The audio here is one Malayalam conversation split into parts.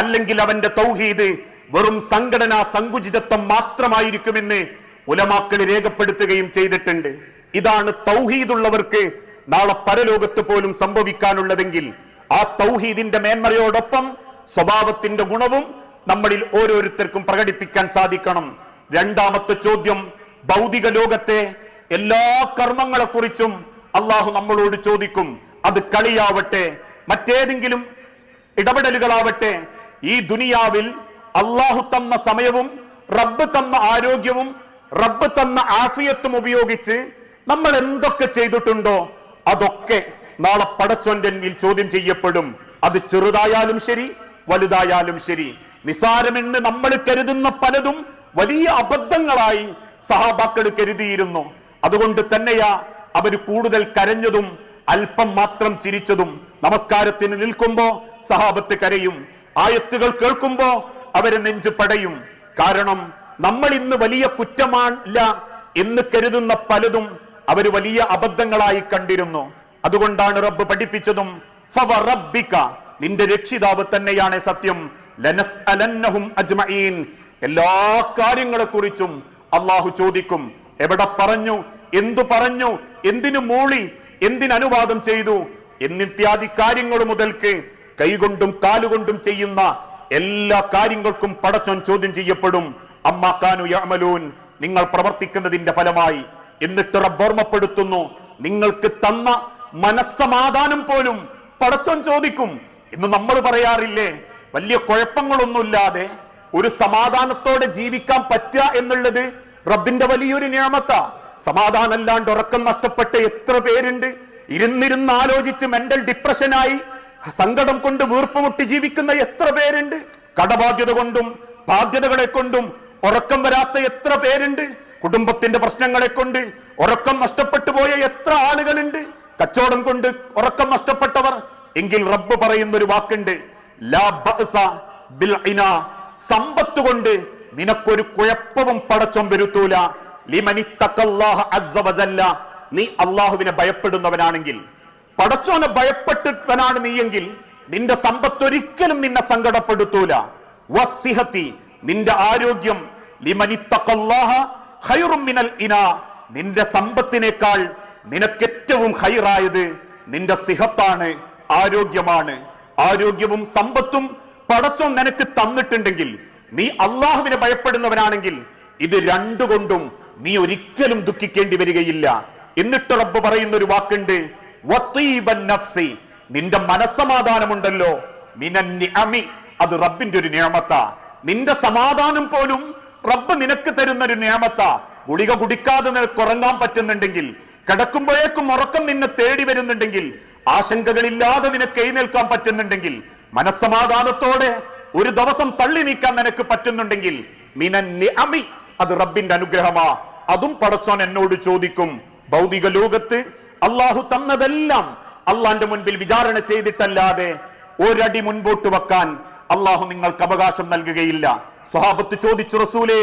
അല്ലെങ്കിൽ അവന്റെ തൗഹീദ് വെറും സംഘടനാ സങ്കുചിതത്വം മാത്രമായിരിക്കുമെന്ന് ഉലമാക്കൾ രേഖപ്പെടുത്തുകയും ചെയ്തിട്ടുണ്ട്. ഇതാണ് തൗഹീദുള്ളവർക്ക് നാളെ പരലോകത്ത് പോലും സംഭവിക്കാനുള്ളതെങ്കിൽ ആ തൗഹീദിന്റെ മേന്മയോടൊപ്പം സ്വഭാവത്തിന്റെ ഗുണവും നമ്മളിൽ ഓരോരുത്തർക്കും പ്രകടിപ്പിക്കാൻ സാധിക്കണം. രണ്ടാമത്തെ ചോദ്യം ഭൗതിക ലോകത്തെ എല്ലാ കർമ്മങ്ങളെക്കുറിച്ചും അള്ളാഹു നമ്മളോട് ചോദിക്കും. അത് കളിയാവട്ടെ മറ്റേതെങ്കിലും ഇടപെടലുകളാവട്ടെ ഈ ദുനിയാവിൽ അള്ളാഹു തന്ന സമയവും റബ്ബ് തന്ന ആരോഗ്യവും റബ്ബ് തന്ന ആഫിയത്തും ഉപയോഗിച്ച് നമ്മൾ എന്തൊക്കെ ചെയ്തിട്ടുണ്ടോ അതൊക്കെ നാളെ പടച്ചോന്റെ ചോദ്യം ചെയ്യപ്പെടും. അത് ചെറുതായാലും ശരി വലുതായാലും ശരി. നിസാരമെന്ന് നമ്മൾ കരുതുന്ന പലതും വലിയ അബദ്ധങ്ങളായി സഹാബാക്കൾ കരുതിയിരുന്നു. അതുകൊണ്ട് തന്നെയാ അവർ കൂടുതൽ കരഞ്ഞതും അല്പം മാത്രം ചിരിച്ചതും. നമസ്കാരത്തിന് നിൽക്കുമ്പോ സഹാബത്ത് കരയും. ആയത്തുകൾ കേൾക്കുമ്പോ അവർ നെഞ്ചു പടയും. കാരണം നമ്മൾ ഇന്ന് വലിയ കുറ്റമല്ല എന്ന് കരുതുന്ന പലതും അവർ വലിയ അബദ്ധങ്ങളായി കണ്ടിരുന്നു. അതുകൊണ്ടാണ് റബ്ബ് പഠിപ്പിച്ചതും ഫവ റബ്ബിക നിന്റെ രക്ഷിതാവ് തന്നെയാണ് സത്യം ലനസ് അലന്നഹും അജ്മഈൻ എല്ലാ കാര്യങ്ങളെക്കുറിച്ചും അള്ളാഹു ചോദിക്കും. എവിടെ പറഞ്ഞു എന്തു പറഞ്ഞു എന്തിനു മൂളി എന്തിനനുവാദം ചെയ്തു എന്നിത്യാദി കാര്യങ്ങൾ മുതൽക്ക് കൈകൊണ്ടും കാലുകൊണ്ടും ചെയ്യുന്ന എല്ലാ കാര്യങ്ങൾക്കും പടച്ചോൻ ചോദ്യം ചെയ്യപ്പെടും. അമ്മാക്കാനു യമലൂൻ നിങ്ങൾ പ്രവർത്തിക്കുന്നതിന്റെ ഫലമായി. എന്നിട്ട് റബ്ബ് ഓർമ്മപ്പെടുത്തുന്നു നിങ്ങൾക്ക് തന്ന മനസ്സമാധാനം പോലും പടച്ചോൻ ചോദിക്കും. എന്ന് നമ്മൾ പറയാറില്ലേ വലിയ കുഴപ്പങ്ങളൊന്നുമില്ലാതെ ഒരു സമാധാനത്തോടെ ജീവിക്കാൻ പറ്റുക എന്നുള്ളത് റബ്ബിന്റെ വലിയൊരു നിയമത്ത സമാധാനമല്ലാണ്ട് ഉറക്കം നഷ്ടപ്പെട്ട എത്ര പേരുണ്ട്. ഇരുന്നിരുന്ന് ആലോചിച്ച് മെന്റൽ ഡിപ്രഷനായി സങ്കടം കൊണ്ട് വീർപ്പുമുട്ടി ജീവിക്കുന്ന എത്ര പേരുണ്ട് കടബാധ്യത കൊണ്ടും ബാധ്യതകളെ കൊണ്ടും ഉറക്കം വരാത്ത എത്ര പേരുണ്ട് കുടുംബത്തിന്റെ പ്രശ്നങ്ങളെ കൊണ്ട് ഉറക്കം നഷ്ടപ്പെട്ടു പോയ എത്ര ആളുകളുണ്ട് കച്ചവടം കൊണ്ട് ഉറക്കം നഷ്ടപ്പെട്ടവർ എങ്കിൽ റബ്ബ് പറയുന്ന ഒരു വാക്കുണ്ട്. സമ്പത്ത് കൊണ്ട് നിനക്കൊരു കുഴപ്പവും പടച്ചം വരുത്തൂല. നീ അള്ളാഹുവിനെ ഭയപ്പെടുന്നവനാണെങ്കിൽ പടച്ചോനെ ഭയപ്പെട്ടിട്ടവനാണ് നീയെങ്കിൽ നിന്റെ സമ്പത്ത് ഒരിക്കലും നിന്നെ സങ്കടപ്പെടുത്തൂല. വസ്സിഹത്തി നിന്റെ ആരോഗ്യം. മിനൽ ഇനാ. നിന്റെ സമ്പത്തിനേക്കാൾ നിനക്കേറ്റവും ഹൈറായത് നിന്റെ സിഹത്താണ് ആരോഗ്യമാണ്. ആരോഗ്യവും സമ്പത്തും പടച്ചോൻ നിനക്ക് തന്നിട്ടുണ്ടെങ്കിൽ നീ അള്ളാഹുവിനെ ഭയപ്പെടുന്നവനാണെങ്കിൽ ഇത് രണ്ടുകൊണ്ടും നീ ഒരിക്കലും ദുഃഖിക്കേണ്ടി വരികയില്ല. എന്നിട്ട് റബ്ബ് പറയുന്ന ഒരു വാക്കുണ്ട് നഫ്സി. നിന്റെ മനസ്സമാധാനമുണ്ടല്ലോ. നിഅമി. അത് റബ്ബിന്റെ ഒരു നിയമത്ത. നിന്റെ സമാധാനം പോലും റബ്ബ് നിനക്ക് തരുന്ന ഒരു നിയമത്ത. ഗുളിക കുടിക്കാതെ നിനക്ക് ഉറങ്ങാൻ പറ്റുന്നുണ്ടെങ്കിൽ കിടക്കുമ്പോഴേക്കും ഉറക്കം നിന്നെ തേടി വരുന്നുണ്ടെങ്കിൽ ആശങ്കകളില്ലാതെ നിനക്ക് എഴുന്നേൽക്കാൻ പറ്റുന്നുണ്ടെങ്കിൽ മനസ്സമാധാനത്തോടെ ഒരു ദിവസം തള്ളി നീക്കാൻ നിനക്ക് പറ്റുന്നുണ്ടെങ്കിൽ മിനൻ അമി അത് റബ്ബിന്റെ അനുഗ്രഹമാ. അതും പടച്ചോൻ എന്നോട് ചോദിക്കും ഭൗതിക ലോകത്ത് അള്ളാഹു തന്നതെല്ലാം അള്ളാന്റെ മുൻപിൽ വിചാരണ ചെയ്തിട്ടല്ലാതെ ഒരടി മുൻപോട്ട് വെക്കാൻ അള്ളാഹു നിങ്ങൾക്ക് അവകാശം നൽകുകയില്ല. സ്വഹാബത്ത് ചോദിച്ചു റസൂലെ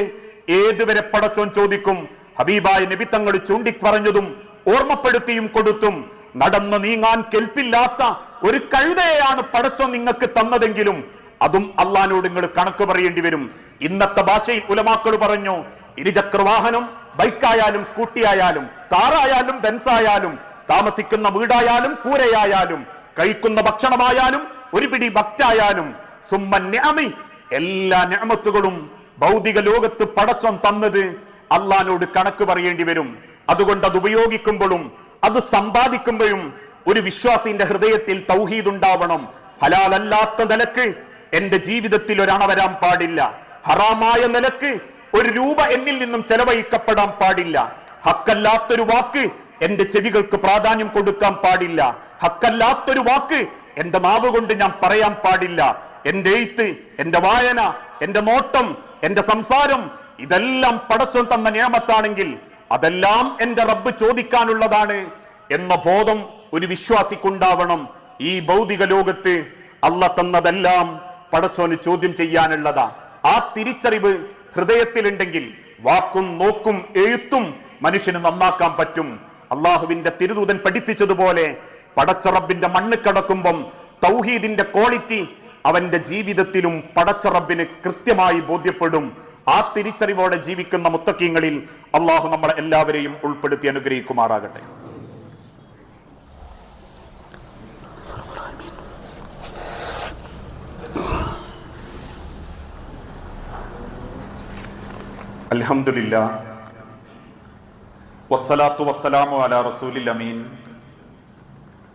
ഏതുവരെ പടച്ചോൻ ചോദിക്കും? ഹബീബായ നബി തങ്ങൾ ചൂണ്ടിപ്പറഞ്ഞതും ഓർമ്മപ്പെടുത്തിയും കൊടുത്തും നടന്നു നീങ്ങാൻ കെൽപ്പില്ലാത്ത ഒരു കഴുതയെയാണ് പടച്ചോൻ നിങ്ങൾക്ക് തന്നതെങ്കിലും അതും അള്ളഹാനോട് നിങ്ങൾ കണക്ക് പറയേണ്ടി വരും. ഇന്നത്തെ ഭാഷയിൽ ഉലമാക്കൾ പറഞ്ഞു ഇരുചക്ര വാഹനം ബൈക്കായാലും സ്കൂട്ടി ആയാലും കാറായാലും ബെൻസായാലും താമസിക്കുന്ന വീടായാലും കൂരയായാലും കഴിക്കുന്ന ഭക്ഷണമായാലും ഒരു പിടി ഭക്റ്റായാലും സുമ്മന്യാമി എല്ലാ ഞാമത്തുകളും ഭൗതിക ലോകത്ത് പടച്ചം തന്നത് അള്ളഹാനോട് കണക്ക് പറയേണ്ടി വരും. അതുകൊണ്ട് അത് ഉപയോഗിക്കുമ്പോഴും അത് സമ്പാദിക്കുമ്പോഴും ഒരു വിശ്വാസിന്റെ ഹൃദയത്തിൽ തൗഹീദ് ഉണ്ടാവണം. ഹലാലല്ലാത്ത നിലയ്ക്ക് എന്റെ ജീവിതത്തിൽ ഒരണ വരാൻ പാടില്ല. ഹറാമായ നിലയ്ക്ക് ഒരു രൂപ എന്നിൽ നിന്നും ചെലവഴിക്കപ്പെടാൻ പാടില്ല. ഹക്കല്ലാത്തൊരു വാക്ക് എന്റെ ചെവികൾക്ക് പ്രാധാന്യം കൊടുക്കാൻ പാടില്ല. ഹക്കല്ലാത്തൊരു വാക്ക് എന്റെ നാവ് കൊണ്ട് ഞാൻ പറയാൻ പാടില്ല. എന്റെ എഴുത്ത് എന്റെ വായന എന്റെ നോട്ടം എന്റെ സംസാരം ഇതെല്ലാം പടച്ചു തന്ന നിയമത്താണെങ്കിൽ അതെല്ലാം എന്റെ റബ്ബ് ചോദിക്കാനുള്ളതാണ് എന്ന ബോധം ഒരു വിശ്വാസിക്കുണ്ടാവണം ഈ ഭൗതിക ലോകത്ത്. അല്ല തന്നതെല്ലാം പടച്ചോന് ചോദ്യം ചെയ്യാനുള്ളതാ. ആ തിരിച്ചറിവ് ഹൃദയത്തിലുണ്ടെങ്കിൽ വാക്കും നോക്കും എഴുത്തും മനുഷ്യന് നന്നാക്കാൻ പറ്റും. അള്ളാഹുവിന്റെ തിരുദൂതൻ പഠിപ്പിച്ചതുപോലെ പടച്ചറബിന്റെ മണ്ണ് കടക്കുമ്പം തൗഹീദിന്റെ ക്വാളിറ്റി അവന്റെ ജീവിതത്തിലും പടച്ചറബിന് കൃത്യമായി ബോധ്യപ്പെടും. ആ തിരിച്ചറിവോടെ ജീവിക്കുന്ന മുത്തക്കീങ്ങളിൽ അള്ളാഹു നമ്മളെ എല്ലാവരെയും ഉൾപ്പെടുത്തി അനുഗ്രഹിക്കുമാറാകട്ടെ. അൽഹംദുലില്ലാ. വസ്സലാത്തു വസ്സലാമു അലാ റസൂലിൽ അമീൻ.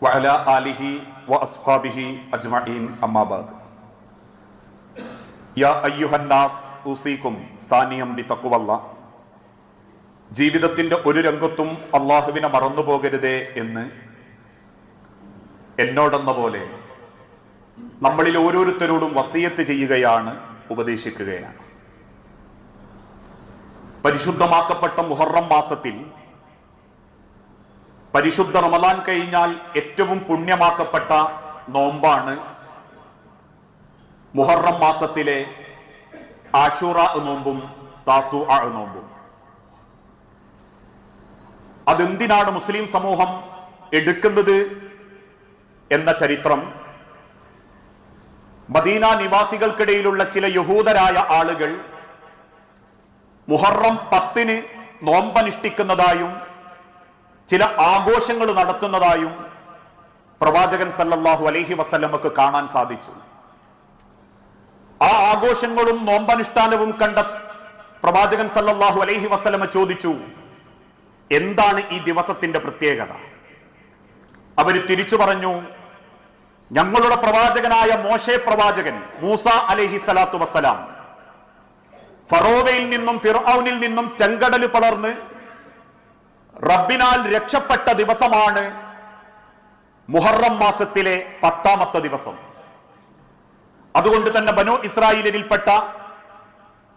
വഅലാ ആലിഹി വഅസ്ഹാബിഹി അജ്മഈൻ. അമ്മാബാദ് യാ അയ്യുഹന്നാസ് ഉസീകും സാനിയം ബി തക്കുവല്ല ജീവിതത്തിന്റെ ഒരു രംഗത്തും അള്ളാഹുവിനെ മറന്നു പോകരുതേ എന്ന് എന്നോടെന്ന പോലെ നമ്മളിൽ ഓരോരുത്തരോടും വസീയത്ത് ചെയ്യുകയാണ് ഉപദേശിക്കുകയാണ്. പരിശുദ്ധമാക്കപ്പെട്ട മുഹറം മാസത്തിൽ പരിശുദ്ധ റമദാൻ കഴിഞ്ഞാൽ ഏറ്റവും പുണ്യമാക്കപ്പെട്ട നോമ്പാണ് മുഹറം മാസത്തിലെ ആഷൂറ നോമ്പും താസു നോമ്പും. അതെന്തിനാണ് മുസ്ലിം സമൂഹം എടുക്കുന്നത് എന്ന ചരിത്രം? മദീന നിവാസികൾക്കിടയിലുള്ള ചില യഹൂദരായ ആളുകൾ മുഹറം പത്തിന് നോമ്പനുഷ്ഠിക്കുന്നതായും ചില ആഘോഷങ്ങൾ നടത്തുന്നതായും പ്രവാചകൻ സല്ലല്ലാഹു അലൈഹി വസല്ലമക്ക് കാണാൻ സാധിച്ചു. ആ ആഘോഷങ്ങളും നോമ്പനുഷ്ഠാനവും കണ്ട പ്രവാചകൻ സല്ലല്ലാഹു അലൈഹി വസല്ലമ ചോദിച്ചു എന്താണ് ഈ ദിവസത്തിന്റെ പ്രത്യേകത? അവർ തിരിച്ചു പറഞ്ഞു ഞങ്ങളുടെ പ്രവാചകനായ മോശെ പ്രവാചകൻ മൂസ അലൈഹി സ്വലാത്തു വസ്സലാം ഫറോവയിൽ നിന്നും ഫിറൌനിൽ നിന്നും ചെങ്കടൽ പടർന്ന് റബ്ബിനാൽ രക്ഷപ്പെട്ട ദിവസമാണ് മുഹറം മാസത്തിലെ പത്താമത്തെ ദിവസം. അതുകൊണ്ട് തന്നെ ബനു ഇസ്രായേലിൽപ്പെട്ട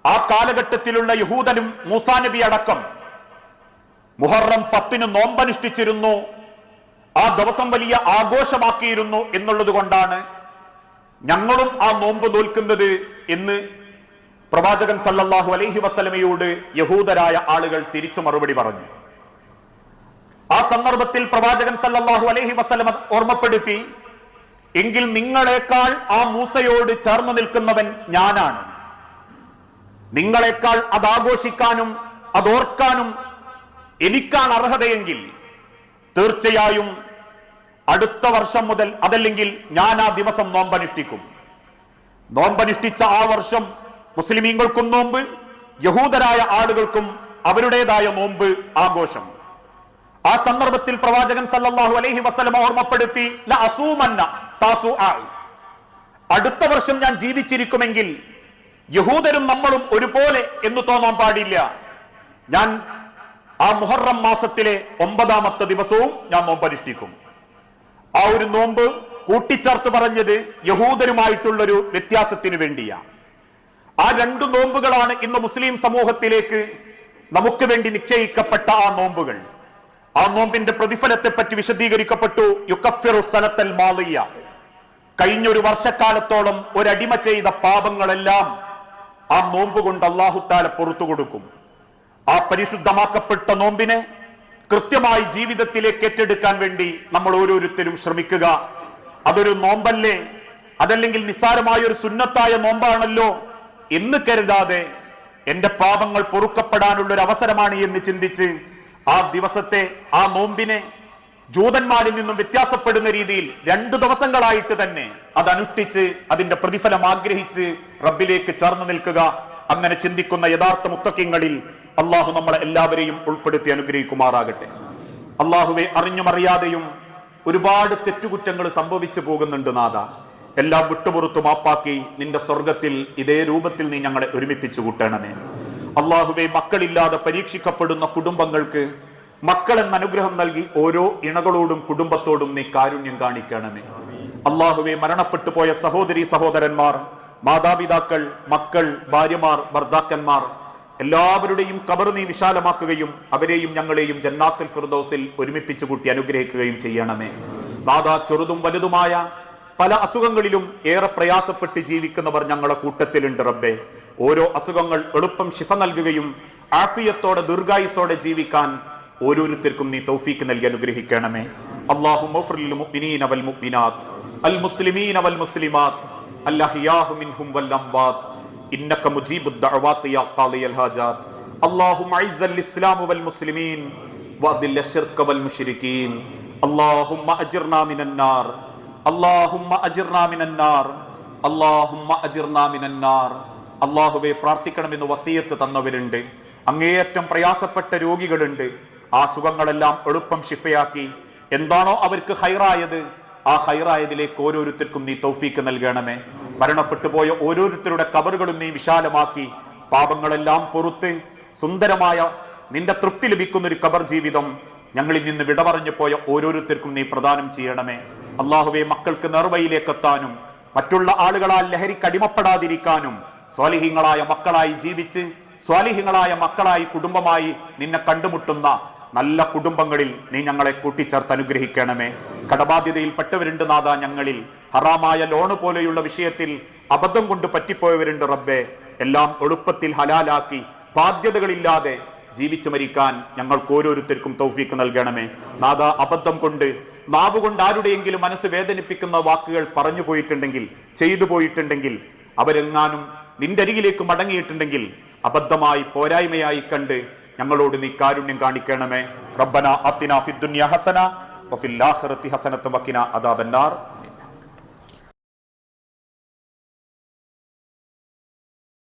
ആ കാലഘട്ടത്തിലുള്ള യഹൂദനും മൂസാ നബി അടക്കം മുഹറം പത്തിന് നോമ്പനുഷ്ഠിച്ചിരുന്നു ആ ദിവസം വലിയ ആഘോഷമാക്കിയിരുന്നു എന്നുള്ളത് കൊണ്ടാണ് ഞങ്ങളും ആ നോമ്പ് നോൽക്കുന്നത് എന്ന് പ്രവാചകൻ സല്ലല്ലാഹു അലൈഹി വസ്ലമയോട് യഹൂദരായ ആളുകൾ തിരിച്ചു മറുപടി പറഞ്ഞു. ആ സന്ദർഭത്തിൽ പ്രവാചകൻ സല്ലല്ലാഹു അലൈഹി വസ്ലമ ഓർമ്മപ്പെടുത്തി എങ്കിൽ നിങ്ങളെക്കാൾ ആ മൂസയോട് ചേർന്ന് നിൽക്കുന്നവൻ ഞാനാണ്. നിങ്ങളെക്കാൾ അത് ആഘോഷിക്കാനും അതോർക്കാനും എനിക്കാണ് അർഹതയെങ്കിൽ തീർച്ചയായും അടുത്ത വർഷം മുതൽ അതല്ലെങ്കിൽ ഞാൻ ആ ദിവസം നോമ്പനുഷ്ഠിക്കും. നോമ്പനുഷ്ഠിച്ച ആ വർഷം മുസ്ലിമീങ്ങൾക്കും നോമ്പ് യഹൂദരായ ആളുകൾക്കും അവരുടേതായ നോമ്പ് ആഘോഷം. ആ സന്ദർഭത്തിൽ പ്രവാചകൻ സല്ലാഹു അലൈഹി വസ്ലം ഓർമ്മപ്പെടുത്തി "ല അസൂമന്ന അടുത്ത വർഷം ഞാൻ ജീവിച്ചിരിക്കുമെങ്കിൽ യഹൂദരും നമ്മളും ഒരുപോലെ എന്ന് തോന്നാൻ പാടില്ല. ഞാൻ ആ മുഹറം മാസത്തിലെ ഒമ്പതാമത്തെ ദിവസവും ഞാൻ നോമ്പനുഷ്ഠിക്കും ആ ഒരു നോമ്പ് കൂട്ടിച്ചേർത്ത് പറഞ്ഞത് യഹൂദരുമായിട്ടുള്ളൊരു വ്യത്യാസത്തിന് വേണ്ടിയാണ് ആ രണ്ടു നോമ്പുകളാണ് ഇന്ന് മുസ്ലിം സമൂഹത്തിലേക്ക് നമുക്ക് വേണ്ടി നിശ്ചയിക്കപ്പെട്ട ആ നോമ്പുകൾ. ആ നോമ്പിന്റെ പ്രതിഫലത്തെ പറ്റി വിശദീകരിക്കപ്പെട്ടു. യുക്കഫിറു മാളിയ കഴിഞ്ഞൊരു വർഷക്കാലത്തോളം ഒരടിമ ചെയ്ത പാപങ്ങളെല്ലാം ആ നോമ്പ് കൊണ്ട് അള്ളാഹുത്താല പുറത്തു കൊടുക്കും. ആ പരിശുദ്ധമാക്കപ്പെട്ട നോമ്പിനെ കൃത്യമായി ജീവിതത്തിലേക്ക് ഏറ്റെടുക്കാൻ വേണ്ടി നമ്മൾ ഓരോരുത്തരും ശ്രമിക്കുക. അതൊരു നോമ്പല്ലേ? അതല്ലെങ്കിൽ നിസ്സാരമായ ഒരു സുന്നത്തായ നോമ്പാണല്ലോ? എന്ന് കരുതാതെ എന്റെ പാപങ്ങൾ പൊറുക്കപ്പെടാനുള്ള ഒരു അവസരമാണ് എന്ന് ചിന്തിച്ച് ആ ദിവസത്തെ ആ നോമ്പിനെ ജൂതന്മാരിൽ നിന്നും വ്യത്യാസപ്പെടുന്ന രീതിയിൽ രണ്ടു ദിവസങ്ങളായിട്ട് തന്നെ അത് അനുഷ്ഠിച്ച് അതിന്റെ പ്രതിഫലം ആഗ്രഹിച്ച് റബ്ബിലേക്ക് ചേർന്ന് നിൽക്കുക. അങ്ങനെ ചിന്തിക്കുന്ന യഥാർത്ഥ മുത്തക്കിങ്ങളിൽ അള്ളാഹു നമ്മളെ എല്ലാവരെയും ഉൾപ്പെടുത്തി അനുഗ്രഹിക്കുമാറാകട്ടെ. അള്ളാഹുവെ അറിഞ്ഞുമറിയാതെയും ഒരുപാട് തെറ്റുകുറ്റങ്ങൾ സംഭവിച്ചു പോകുന്നുണ്ട് നാഥ. എല്ലാം വിട്ടുപുറത്തു മാപ്പാക്കി നിന്റെ സ്വർഗത്തിൽ ഇതേ രൂപത്തിൽ നീ ഞങ്ങളെ ഒരുമിപ്പിച്ചു കൂട്ടണമേ. അള്ളാഹുവെ മക്കളില്ലാതെ പരീക്ഷിക്കപ്പെടുന്ന കുടുംബങ്ങൾക്ക് മക്കളെന്ന അനുഗ്രഹം നൽകി ഓരോ ഇണകളോടും കുടുംബത്തോടും നീ കാരുണ്യം കാണിക്കണമേ. അള്ളാഹുവെ മരണപ്പെട്ടു പോയ സഹോദരി സഹോദരന്മാർ മാതാപിതാക്കൾ മക്കൾ ഭാര്യമാർ ഭർത്താക്കന്മാർ എല്ലാവരുടെയും കബർ നീ വിശാലമാക്കുകയും അവരെയും ഞങ്ങളെയും ജന്നാത്തുൽ ഫിർദോസിൽ ഒരുമിപ്പിച്ചു കൂട്ടി അനുഗ്രഹിക്കുകയും ചെയ്യണമേ. നാദാ ചെറുതും വലുതുമായ പല അസുഖങ്ങളിലും ഏറെ പ്രയാസപ്പെട്ട് ജീവിക്കുന്നവർ ഞങ്ങളുടെ കൂട്ടത്തിലുണ്ട് റബ്ബെ ഓരോ അസുഖങ്ങൾ എളുപ്പം ശിഫ നൽകുകയും ആഫിയത്തോടെ ദീർഘായുസോടെ ജീവിക്കാൻ ഓരോരുത്തർക്കും നീ തൗഫീക്ക് നൽകി അനുഗ്രഹിക്കണമേ അള്ളാഹു മുഅ്മിനീന വൽ മുഅ്മിനാത്ത് അൽ മുസ്ലിമീന വൽ മുസ്ലിമാത്ത് الأحياء منهم والأموات إنك مجيب الدعوات يا قاضي الحاجات اللهم أعز الإسلام والمسلمين وأذل الشرك والمشركين اللهم أجرنا من النار അള്ളാഹുവെ പ്രാർത്ഥിക്കണമെന്ന് വസീയത്ത് തന്നവരുണ്ട്. അങ്ങേയറ്റം പ്രയാസപ്പെട്ട രോഗികളുണ്ട്. ആ സുഖങ്ങളെല്ലാം എളുപ്പം ഷിഫയാക്കി എന്താണോ അവർക്ക് ഹൈറായത് ആ ഹൈറായതിലേക്ക് ഓരോരുത്തർക്കും നീ തൗഫീക്ക് നൽകണമേ. മരണപ്പെട്ടു പോയ ഓരോരുത്തരുടെ കബറുകളും നീ വിശാലമാക്കി. പാപങ്ങളെല്ലാം പൊറുത്ത് സുന്ദരമായ നിന്റെ തൃപ്തി ലഭിക്കുന്ന ഒരു കബർ ജീവിതം ഞങ്ങളിൽ നിന്ന് വിട പറഞ്ഞു പോയ ഓരോരുത്തർക്കും നീ പ്രദാനം ചെയ്യണമേ. അള്ളാഹുവെ മക്കൾക്ക് നേർവയിലേക്ക് എത്താനും മറ്റുള്ള ആളുകളാൽ ലഹരിക്ക് അടിമപ്പെടാതിരിക്കാനും സ്വാലിഹ്യങ്ങളായ മക്കളായി ജീവിച്ച് സ്വാലിഹ്യങ്ങളായ മക്കളായി കുടുംബമായി നിന്നെ കണ്ടുമുട്ടുന്ന നല്ല കുടുംബങ്ങളിൽ നീ ഞങ്ങളെ കൂട്ടിച്ചേർത്ത് അനുഗ്രഹിക്കണമേ. കടബാധ്യതയിൽപ്പെട്ടവരുണ്ട് നാഥ ഞങ്ങളിൽ. ഹറാമായ ലോണ് പോലെയുള്ള വിഷയത്തിൽ അബദ്ധം കൊണ്ട് പറ്റിപ്പോയവരുണ്ട് റബ്ബെ. എല്ലാം എളുപ്പത്തിൽ ഹലാലാക്കി ബാധ്യതകളില്ലാതെ ജീവിച്ചു മരിക്കാൻ ഞങ്ങൾക്ക് ഓരോരുത്തർക്കും തൗഫീക്ക് നൽകണമേ. നാഥ അബദ്ധം കൊണ്ട് നാവ് കൊണ്ട് ആരുടെയെങ്കിലും മനസ്സ് വേദനിപ്പിക്കുന്ന വാക്കുകൾ പറഞ്ഞു പോയിട്ടുണ്ടെങ്കിൽ ചെയ്തു പോയിട്ടുണ്ടെങ്കിൽ അവരെങ്ങാനും നിന്റെ അരികിലേക്ക് മടങ്ങിയിട്ടുണ്ടെങ്കിൽ അബദ്ധമായി പോരായ്മയായി കണ്ട് ഞങ്ങളോട് നീ കാരുണ്യം കാണിക്കണമേ. റബ്ബന അത്തിന ഫിദ്ദുനിയ ഹസന വഫിൽ ആഖിറതി ഹസനത്തും വഖിന അദാബന്നാർ.